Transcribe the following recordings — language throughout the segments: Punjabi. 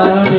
Oh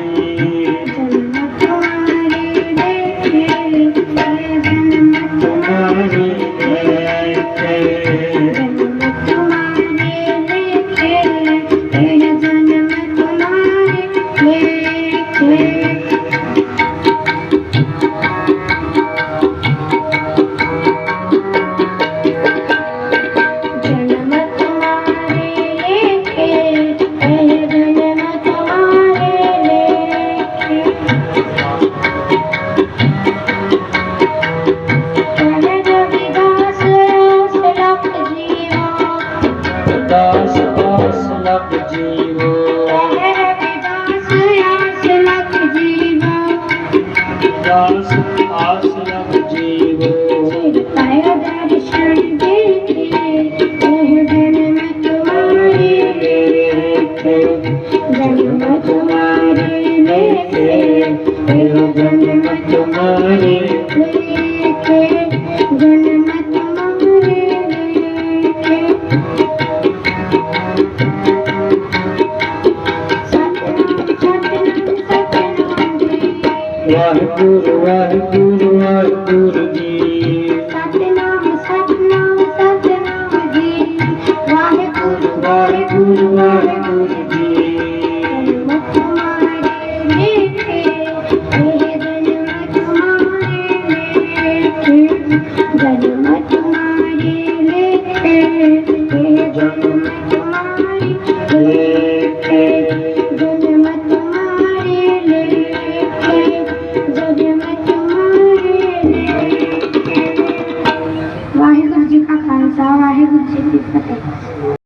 दास आश्रम जीव। जन्म तुम्हारे लेके जन्म तुम्हारे ਵਾਹਿਗੁਰੂ ਵਾਹਿਗੁਰੂ ਵਾਹਿਗੁਰੂ ਜੀ ਸਤਨਾਮ ਸਤਨਾਮ ਸਤਨਾਮ ਜੀ ਵਾਹਿਗੁਰੂ ਵਾਹਿਗੁਰੂ ਵਾਹਿਗੁਰੂ ਜੀ ਜਨਮ ਤੁਮਾਰੇ ਲੈ ਜਨਮ ਤੁਮਾਰੇ السلام عليكم سيدي الفتي